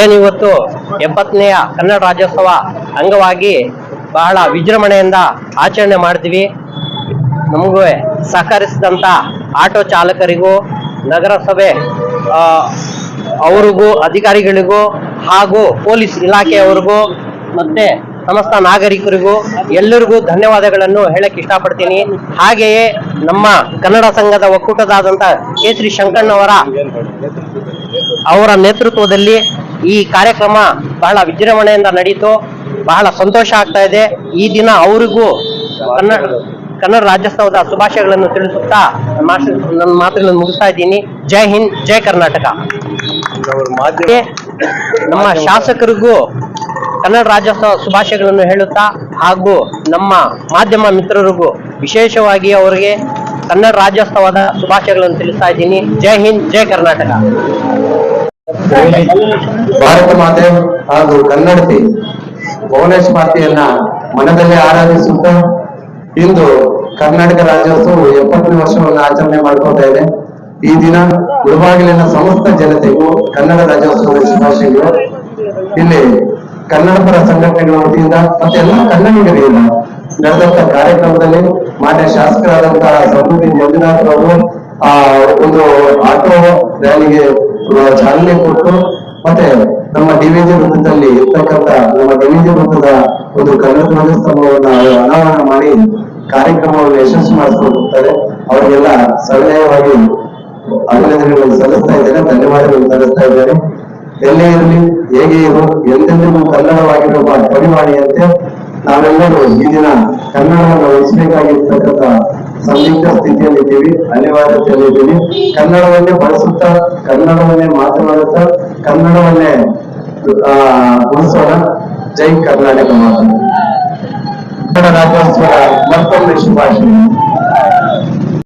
ಏನಿವತ್ತು ಎಪ್ಪತ್ತನೆಯ ಕನ್ನಡ ರಾಜ್ಯೋತ್ಸವ ಅಂಗವಾಗಿ ಬಹಳ ವಿಜೃಂಭಣೆಯಿಂದ ಆಚರಣೆ ಮಾಡ್ತೀವಿ. ನಮಗೂ ಸಹಕರಿಸಿದಂಥ ಆಟೋ ಚಾಲಕರಿಗೂ, ನಗರಸಭೆ ಅವ್ರಿಗೂ, ಅಧಿಕಾರಿಗಳಿಗೂ ಹಾಗೂ ಪೊಲೀಸ್ ಇಲಾಖೆಯವರಿಗೂ ಮತ್ತೆ ಸಮಸ್ತ ನಾಗರಿಕರಿಗೂ ಎಲ್ಲರಿಗೂ ಧನ್ಯವಾದಗಳನ್ನು ಹೇಳಕ್ ಇಷ್ಟಪಡ್ತೀನಿ. ಹಾಗೆಯೇ ನಮ್ಮ ಕನ್ನಡ ಸಂಘದ ಒಕ್ಕೂಟದಾದಂಥ ಕೇಸರಿ ಶಂಕಣ್ಣವರ ಅವರ ನೇತೃತ್ವದಲ್ಲಿ ಈ ಕಾರ್ಯಕ್ರಮ ಬಹಳ ವಿಜೃಂಭಣೆಯಿಂದ ನಡೀತು. ಬಹಳ ಸಂತೋಷ ಆಗ್ತಾ ಇದೆ. ಈ ದಿನ ಅವರಿಗೂ ಕನ್ನಡ ಕನ್ನಡ ರಾಜ್ಯೋತ್ಸವದ ಶುಭಾಶಯಗಳನ್ನು ತಿಳಿಸುತ್ತಾ ನನ್ನ ಮಾತು- ಮಾತುಗಳನ್ನು ಮುಗಿಸ್ತಾ ಇದ್ದೀನಿ. ಜೈ ಹಿಂದ್ ಜೈ ಕರ್ನಾಟಕ. ನಮ್ಮ ಶಾಸಕರಿಗೂ ಕನ್ನಡ ರಾಜ್ಯೋತ್ಸವ ಶುಭಾಶಯಗಳನ್ನು ಹೇಳುತ್ತಾ ಹಾಗೂ ನಮ್ಮ ಮಾಧ್ಯಮ ಮಿತ್ರರಿಗೂ ವಿಶೇಷವಾಗಿ ಅವರಿಗೆ ಕನ್ನಡ ರಾಜ್ಯೋತ್ಸವದ ಶುಭಾಶಯಗಳನ್ನು ತಿಳಿಸ್ತಾ ಇದ್ದೀನಿ. ಜೈ ಹಿಂದ್ ಜೈ ಕರ್ನಾಟಕ. ಭಾರತ ಮಾತೆ ಹಾಗೂ ಕನ್ನಡತಿ ಭುವನೇಶ್ ಮಾತೆಯನ್ನ ಮನದಲ್ಲಿ ಆರಾಧಿಸುತ್ತಾ ಇಂದು ಕರ್ನಾಟಕ ರಾಜ್ಯೋತ್ಸವ ಎಪ್ಪತ್ತನೇ ವರ್ಷವನ್ನು ಆಚರಣೆ ಮಾಡ್ಕೋತಾ ಇದೆ. ಈ ದಿನ ಗುರುಬಾಗಿಲಿನ ಸಮಸ್ತ ಜನತೆಗೂ ಕನ್ನಡ ರಾಜ್ಯೋತ್ಸವದ ಶುಭಾಶಯಗಳು. ಇಲ್ಲಿ ಕನ್ನಡ ಪರ ಸಂಘಟನೆಗಳ ವತಿಯಿಂದ ಮತ್ತೆ ಎಲ್ಲ ಕನ್ನಡಿಗರಿಂದ ನಡೆದಂತ ಕಾರ್ಯಕ್ರಮದಲ್ಲಿ ಮಾನ್ಯ ಶಾಸಕರಾದಂತಹ ಸಮೃದ್ಧಿ ಮಂಜುನಾಥ್ ಅವರು, ಆ, ಒಂದು ಆಟೋ ರ್ಯಾಲಿಗೆ ಚಾಲನೆ ಕೊಟ್ಟು ಮತ್ತೆ ನಮ್ಮ ಡಿವಿಜಿ ವೃತ್ತದಲ್ಲಿ ಇರ್ತಕ್ಕಂಥ ನಮ್ಮ ಡಿವಿಜಿ ವೃತ್ತದ ಒಂದು ಕನ್ನಡ ಧ್ವಜಸ್ತಂಭವನ್ನು ಅನಾವರಣ ಮಾಡಿ ಕಾರ್ಯಕ್ರಮವನ್ನು ಯಶಸ್ವಿ ಮಾಡಿಸ್ಕೊಂಡು ಅವರಿಗೆಲ್ಲ ಸವಿನಯವಾಗಿ ಅಭಿನಂದನೆಗಳನ್ನು ಸಲ್ಲಿಸ್ತಾ ಇದ್ದೇನೆ. ಧನ್ಯವಾದಗಳನ್ನು ಸಲ್ಲಿಸ್ತಾ ಇದ್ದೇನೆ. ಎಲ್ಲೇ ಇರಲಿ, ಹೇಗೆ ಇರು, ಎಂದೆಂದಿಗೂ ಕನ್ನಡವಾಗಿರುವ ಪರಿವಾಣಿಯಂತೆ ನಾವೆಲ್ಲರೂ ಈ ದಿನ ಕನ್ನಡವನ್ನು ಉಳಿಸಬೇಕಾಗಿರ್ತಕ್ಕಂಥ ಸಂದಿಗ್ಧ ಸ್ಥಿತಿಯಲ್ಲಿದ್ದೀವಿ ಅನಿವಾರ್ಯತೆಯಲ್ಲಿದ್ದೀವಿ ಕನ್ನಡವನ್ನೇ ಬಳಸುತ್ತಾ, ಕನ್ನಡವನ್ನೇ ಮಾತನಾಡುತ್ತಾ, ಕನ್ನಡವನ್ನೇ ಉಳಿಸೋಣ. ಜೈ ಕರ್ನಾಟಕ ಮಾತು. ಕನ್ನಡ ರಾಜ್ಯೋತ್ಸವ ಮತ್ತೊಮ್ಮೆ ಶುಭಾಶಯ.